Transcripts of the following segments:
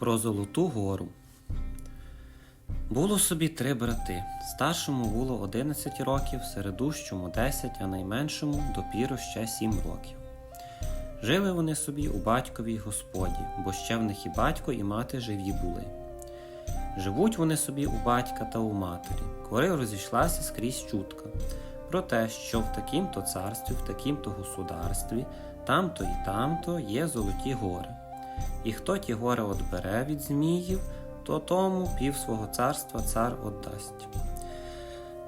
Про Золоту гору. Було собі три брати. Старшому було 11 років, середущому 10, а найменшому допіру ще 7 років. Жили вони собі у батьковій господі, бо ще в них і батько, і мати живі були. Живуть вони собі у батька та у матері, коли розійшлася скрізь чутка про те, що в такім-то царстві, в такім-то государстві, там-то і там-то є золоті гори. І хто ті гори отбере від зміїв, то тому пів свого царства цар отдасть.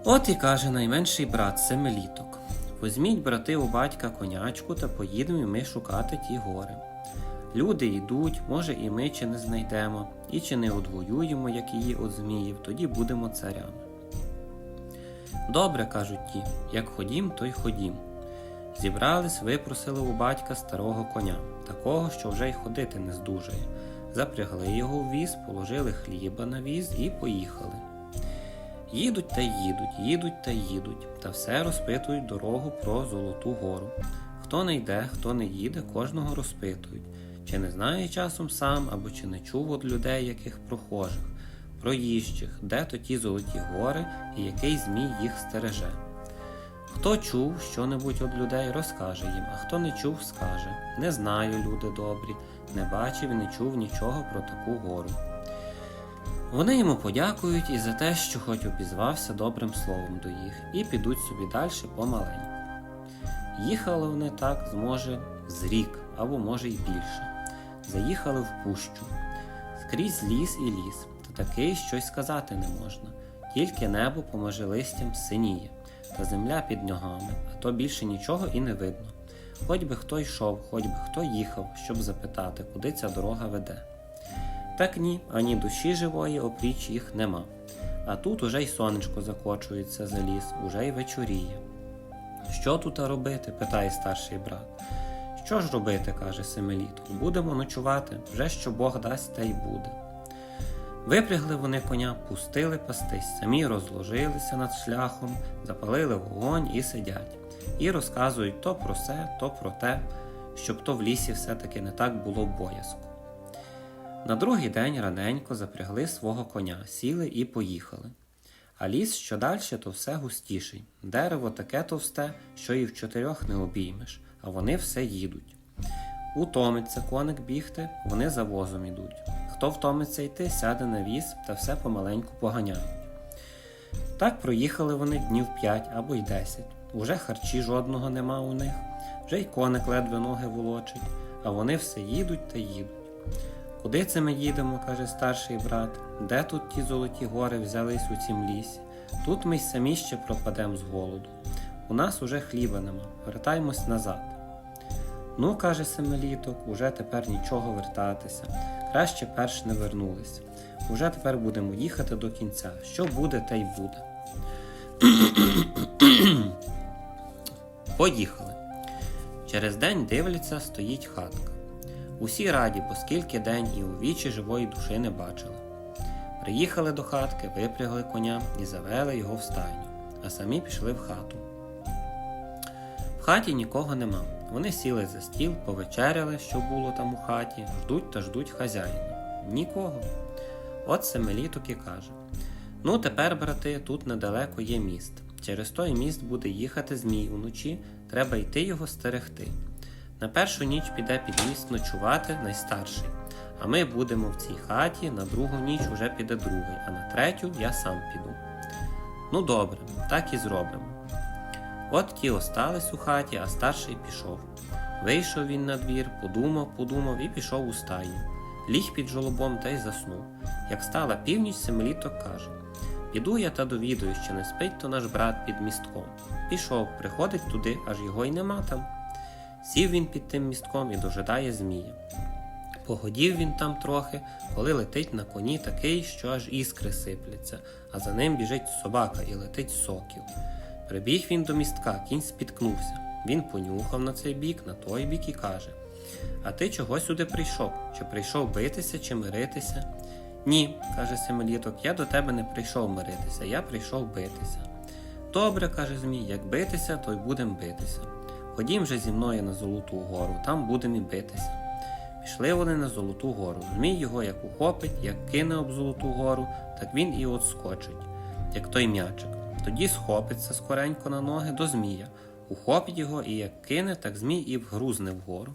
От і каже найменший брат Семеліток: Возьміть, брати, у батька конячку та поїдемо ми шукати ті гори. Люди йдуть, може, і ми чи не знайдемо, і чи не одвоюємо, як її от зміїв, тоді будемо царями. Добре, кажуть ті, як ходім, то й ходім. Зібрались, випросили у батька старого коня, такого, що вже й ходити не здужає. Запрягли його в віз, положили хліба на віз і поїхали. Їдуть та їдуть, їдуть та їдуть, та все розпитують дорогу про Золоту гору. Хто не йде, хто не їде, кожного розпитують, чи не знає часом сам, або чи не чув від людей яких прохожих, проїжджих, де то ті золоті гори і який змій їх стереже. Хто чув що-небудь від людей, розкаже їм, а хто не чув, скаже Не знаю, люди добрі, не бачив і не чув нічого про таку гору. Вони йому подякують і за те, що хоч обізвався добрим словом до їх, і підуть собі далі помаленьку. Їхали вони так, зможе, з рік, або може й більше. Заїхали в пущу. Скрізь ліс і ліс, та такий щось сказати не можна, тільки небо поможе листям синіє, та земля під ногами, а то більше нічого і не видно. Хоч би хто йшов, хоч би хто їхав, щоб запитати, куди ця дорога веде. Так ні, ані душі живої опріч їх нема. А тут уже й сонечко закочується за ліс, уже й вечоріє. Що тут робити? питає старший брат. Що ж робити, каже Семелітко, будемо ночувати, вже що Бог дасть, те й буде. Випрягли вони коня, пустили пастись, самі розложилися над шляхом, запалили вогонь і сидять, і розказують то про се, то про те, щоб то в лісі все-таки не так було боязко. На другий день раненько запрягли свого коня, сіли і поїхали. А ліс що далі, то все густіший. Дерево таке товсте, що і в чотирьох не обіймеш, а вони все їдуть. Утомиться коник бігти, вони за возом ідуть. Хто втомиться йти, сяде на віз та все помаленьку поганяють. Так проїхали вони днів п'ять або й десять. Уже харчі жодного нема у них, вже й коник ледве ноги волочить, а вони все їдуть та їдуть. Куди це ми їдемо, каже старший брат, де тут ті золоті гори взялись у цім лісі? Тут ми й самі ще пропадемо з голоду. У нас уже хліба нема, вертаймось назад. Ну, каже Семеліток, уже тепер нічого вертатися. Краще перш не вернулись. Уже тепер будемо їхати до кінця. Що буде, те й буде. Поїхали. Через день дивляться, стоїть хатка. Усі раді, оскільки день і у вічі живої душі не бачили. Приїхали до хатки, випрягли коня і завели його в стайню, а самі пішли в хату. В хаті нікого нема. Вони сіли за стіл, повечеряли, що було там у хаті, ждуть та ждуть хазяїна. Нікого. От Семеліток і каже: Ну, тепер, брати, тут недалеко є міст. Через той міст буде їхати змій уночі, треба йти його стерегти. На першу ніч піде під міст ночувати найстарший, а ми будемо в цій хаті, на другу ніч уже піде другий, а на третю я сам піду. Ну добре, так і зробимо. От ті остались у хаті, а старший пішов. Вийшов він на двір, подумав, подумав і пішов у стайню. Ліг під жолобом та й заснув. Як стала північ, Семеліток каже: Піду я та довідую, що не спить то наш брат під містком. Пішов, приходить туди, аж його й нема там. Сів він під тим містком і дожидає Змія. Погодів він там трохи, коли летить на коні такий, що аж іскри сипляться, а за ним біжить собака і летить сокіл. Прибіг він до містка, кінь спіткнувся. Він понюхав на цей бік, на той бік і каже: А ти чого сюди прийшов? Чи прийшов битися, чи миритися? Ні, каже Семеліток, я до тебе не прийшов миритися, я прийшов битися. Добре, каже Змій, як битися, то й будем битися. Ходім же зі мною на Золоту гору, там будемо і битися. Пішли вони на Золоту гору. Змій його як ухопить, як кине об Золоту гору, так він і отскочить, як той м'ячик. Тоді схопиться скоренько на ноги до Змія, ухопить його і як кине, так Змій і вгрузне вгору.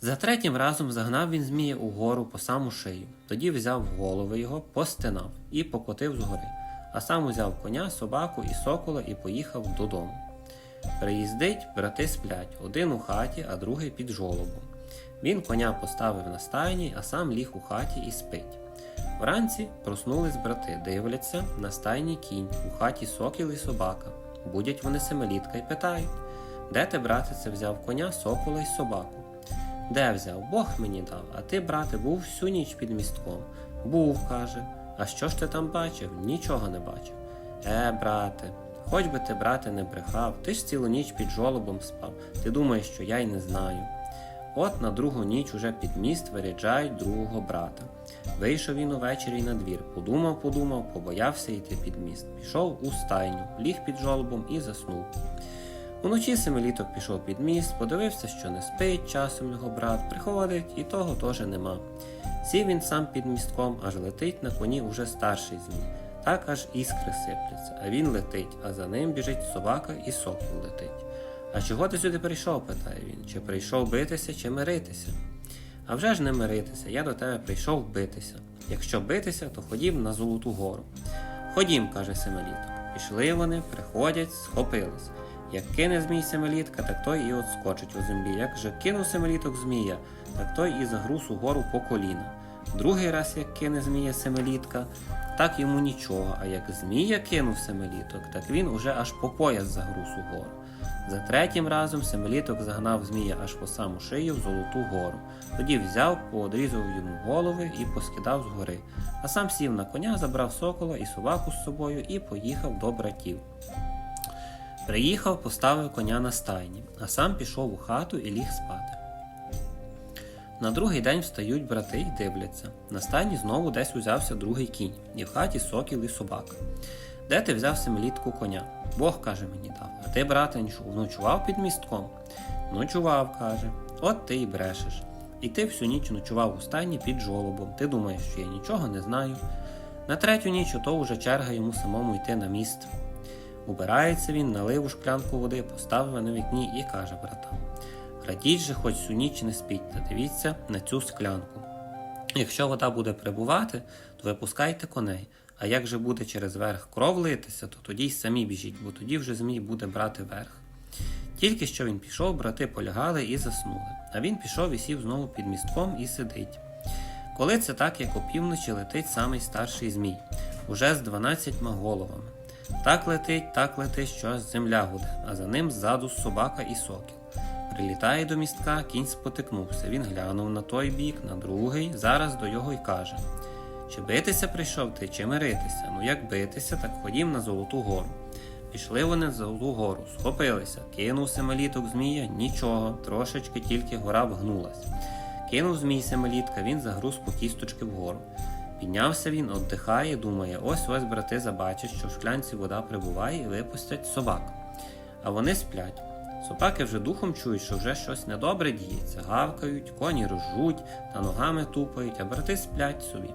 За третім разом загнав він Змія угору по саму шию. Тоді взяв голови його, постинав і покотив згори, а сам узяв коня, собаку і сокола і поїхав додому. Приїздить, брати сплять, один у хаті, а другий під жолобом. Він коня поставив на стайні, а сам ліг у хаті і спить. Вранці проснулись брати, дивляться на стайні кінь, у хаті сокіл і собака. Будять вони семилітка й питають: Де ти, брате, це взяв коня, сокола й собаку? Де взяв? Бог мені дав, а ти, брате, був всю ніч під містком. Був, каже. А що ж ти там бачив? Нічого не бачив. Е, брате, хоч би ти, брате, не брехав, ти ж цілу ніч під жолобом спав. Ти думаєш, що я й не знаю. От на другу ніч уже під міст виряджають другого брата. Вийшов він увечері на двір, подумав, подумав, побоявся йти під міст. Пішов у стайню, ліг під жолобом і заснув. Уночі семиліток пішов під міст, подивився, що не спить часом його брат, приходить, і того теж нема. Сів він сам під містком, аж летить на коні уже старший змій. Так аж іскри сипляться, а він летить, а за ним біжить собака і сокіл летить. А чого ти сюди прийшов? питає він. Чи прийшов битися, чи миритися? А вже ж не миритися, я до тебе прийшов битися. Якщо битися, то ходім на Золоту гору. Ходім, каже Семиліток. Пішли вони, приходять, схопились. Як кине змій семилітка, так той і отскочить у землі. Як же кинув семиліток змія, так той і загруз угору по коліна. Другий раз, як кине змія семилітка, так йому нічого, а як змія кинув семиліток, так він уже аж по пояс загруз угору. За третім разом семиліток загнав змія аж по саму шию в Золоту гору. Тоді взяв, поодрізав йому голови і поскидав згори, а сам сів на коня, забрав сокола і собаку з собою і поїхав до братів. Приїхав, поставив коня на стайні, а сам пішов у хату і ліг спати. На другий день встають брати й дивляться. На стайні знову десь узявся другий кінь, і в хаті сокіл і собака. Де ти взяв семилітку коня? Бог каже мені дав. А ти, брате, ночував під містком? Ночував, каже. От ти й брешеш. І ти всю ніч ночував у стайні під жолобом. Ти думаєш, що я нічого не знаю. На третю ніч ото вже черга йому самому йти на міст. Убирається він, налив у шклянку води, поставив на вікні і каже братам: Радіть же, хоч всю ніч не спіть, та дивіться на цю склянку. Якщо вода буде прибувати, то випускайте коней, а як же буде через верх кров литися, то тоді й самі біжіть, бо тоді вже змій буде брати верх. Тільки що він пішов, брати полягали і заснули, а він пішов і сів знову під містком і сидить. Коли це так, як опівночі летить самий старший змій, уже з дванадцятьма головами. Так летить, так летить, що аж земля гуде, а за ним ззаду собака і сокіл. Прилітає до містка, кінь спотикнувся. Він глянув на той бік, на другий, зараз до його й каже: Чи битися прийшов ти, чи миритися? Ну як битися, так ходім на Золоту гору. Пішли вони на Золоту гору, схопилися, кинув семиліток змія, нічого, трошечки тільки гора вгнулась. Кинув змій семилітка, він загруз по кісточки вгору. Піднявся він, отдихає, думає, ось ось брати забачать, що в шклянці вода прибуває і випустять собак. А вони сплять. Собаки вже духом чують, що вже щось недобре діється, гавкають, коні ржуть та ногами тупають, а брати сплять собі.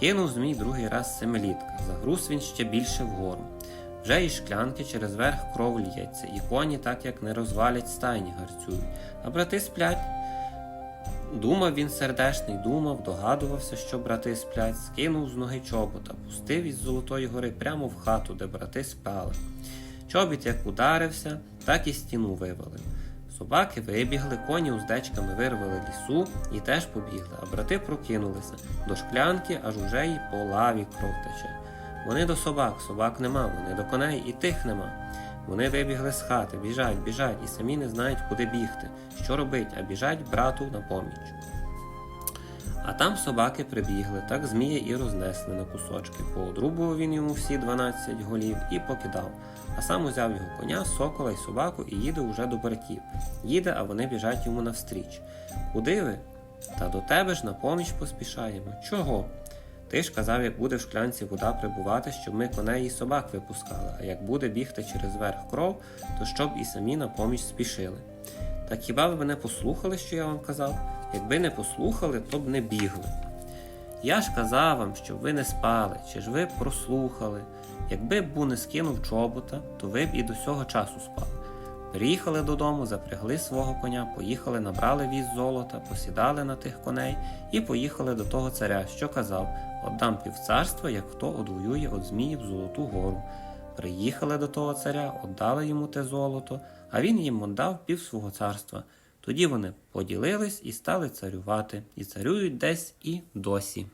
Кинув змій другий раз семилітка, загруз він ще більше вгору. Вже із шклянки через верх кров лється, і коні так як не розвалять стайні гарцюють, а брати сплять. Думав він сердешний, думав, догадувався, що брати сплять, скинув з ноги чобота, пустив із Золотої гори прямо в хату, де брати спали. Чобіт як ударився, так і стіну вивалив. Собаки вибігли, коні уздечками вирвали лісу і теж побігли, а брати прокинулися. До шклянки аж уже й по лаві кров тече. Вони до собак, собак нема, вони до коней і тих нема. Вони вибігли з хати, біжать, біжать і самі не знають, куди бігти, що робить, а біжать брату на поміч. А там собаки прибігли, так змія і рознесли на кусочки. Поодрубував він йому всі 12 голів і покидав, а сам узяв його коня, сокола й собаку і їде уже до братів. Їде, а вони біжать йому навстріч. Куди ви? Та до тебе ж на поміч поспішаємо. Чого? Ти ж казав, як буде в шклянці вода прибувати, щоб ми коней і собак випускали, а як буде бігти через верх кров, то щоб і самі на поміч спішили. Так хіба ви мене послухали, що я вам казав? Якби не послухали, то б не бігли. Я ж казав вам, щоб ви не спали, чи ж ви прослухали. Якби б не скинув чобота, то ви б і до сього часу спали. Приїхали додому, запрягли свого коня, поїхали, набрали віз золота, посідали на тих коней і поїхали до того царя, що казав: Отдам півцарства, як хто одвоює від Зміїв Золоту гору. Приїхали до того царя, отдали йому те золото, а він їм отдав пів свого царства. Тоді вони поділились і стали царювати, і царюють десь і досі.